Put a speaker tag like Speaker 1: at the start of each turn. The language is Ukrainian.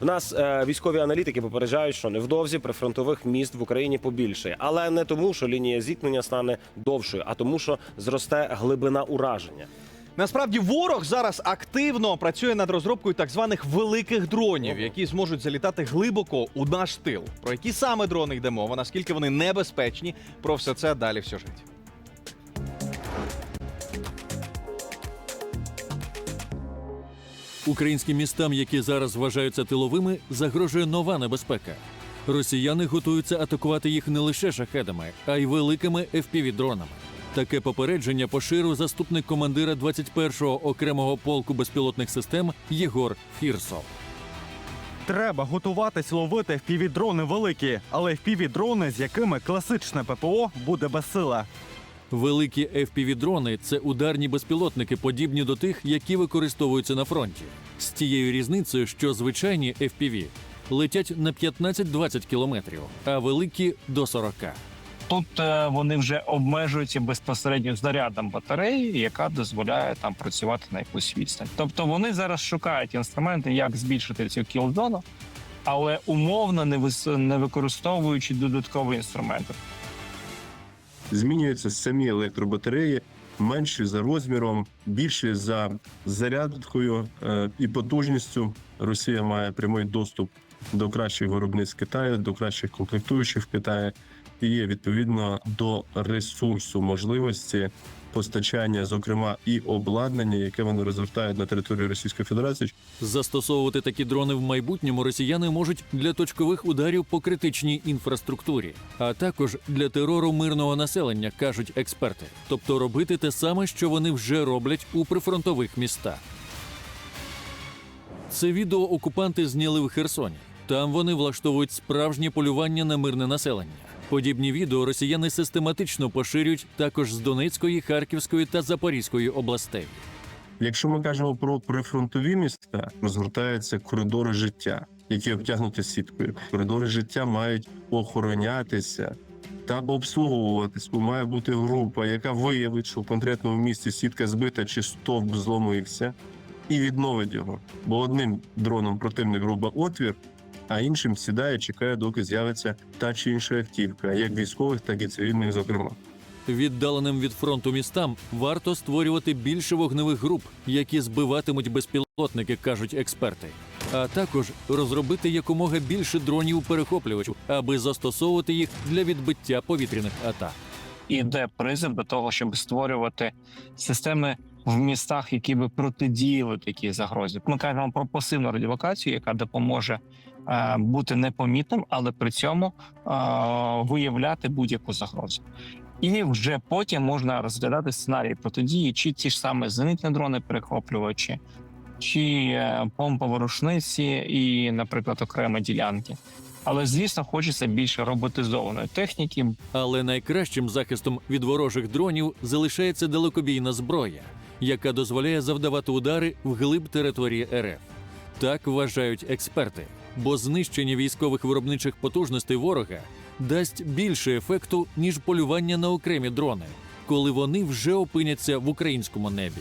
Speaker 1: В нас е, військові аналітики попереджають, що невдовзі прифронтових міст в Україні побільшає, але не тому, що лінія зіткнення стане довшою, а тому, що зросте глибина ураження.
Speaker 2: Насправді ворог зараз активно працює над розробкою так званих великих дронів, які зможуть залітати глибоко у наш тил. Про які саме дрони йде мова, наскільки вони небезпечні, про все це далі в сюжеті.
Speaker 3: Українським містам, які зараз вважаються тиловими, загрожує нова небезпека. Росіяни готуються атакувати їх не лише шахедами, а й великими FPV-дронами. Таке попередження поширив заступник командира 21-го окремого полку безпілотних систем Єгор Фірсов.
Speaker 4: Треба готуватись ловити впівдрони великі, але впівдрони, з якими класичне ППО буде безсила.
Speaker 3: Великі FPV-дрони – це ударні безпілотники, подібні до тих, які використовуються на фронті. З тією різницею, що звичайні FPV летять на 15-20 кілометрів, а великі до 40.
Speaker 5: Тут е, вони вже обмежуються безпосередньо зарядом батареї, яка дозволяє там працювати на якусь відстань. Тобто вони зараз шукають інструменти, як збільшити цю кілзону, але умовно не використовуючи додаткові інструменти.
Speaker 6: Змінюються самі електробатареї, менші за розміром, більші за зарядкою е, і потужністю. Росія має прямий доступ до кращих виробництв Китаю, до кращих комплектуючих в Китаї є відповідно до ресурсу можливості постачання, зокрема і обладнання, яке вони розгортають на території Російської Федерації,
Speaker 3: Застосовувати такі дрони в майбутньому росіяни можуть для точкових ударів по критичній інфраструктурі, а також для терору мирного населення, кажуть експерти. Тобто робити те саме, що вони вже роблять у прифронтових містах. Це відео окупанти зняли в Херсоні. Там вони влаштовують справжнє полювання на мирне населення. Подібні відео росіяни систематично поширюють також з Донецької, Харківської та Запорізької областей.
Speaker 6: Якщо ми кажемо про прифронтові міста, розгортаються коридори життя, які обтягнуті сіткою. Коридори життя мають охоронятися та обслуговуватись. Має бути група, яка виявить, що в конкретному місці сітка збита чи стовп зломився, і відновить його. Бо одним дроном противник робить отвір, а іншим сідає, чекає, доки з'явиться та чи інша автівка, як військових, так і цивільних, зокрема.
Speaker 3: Віддаленим від фронту містам варто створювати більше вогневих груп, які збиватимуть безпілотники, кажуть експерти. А також розробити якомога більше дронів перехоплювачів, аби застосовувати їх для відбиття повітряних атак.
Speaker 5: Іде призив до того, щоб створювати системи в містах, які би протидіяли такій загрозі. Ми кажемо про пасивну радіолокацію, яка допоможе бути непомітним, але при цьому е, виявляти будь-яку загрозу. І вже потім можна розглядати сценарії протидії, чи ті ж саме зенитні дрони перехоплювачі, чи е, помпові рушниці, і, наприклад, окремі ділянки. Але звісно, хочеться більше роботизованої техніки,
Speaker 3: Але найкращим захистом від ворожих дронів залишається далекобійна зброя, яка дозволяє завдавати удари вглиб території РФ. Так вважають експерти, бо знищення військових виробничих потужностей ворога дасть більше ефекту ніж полювання на окремі дрони, коли вони вже опиняться в українському небі.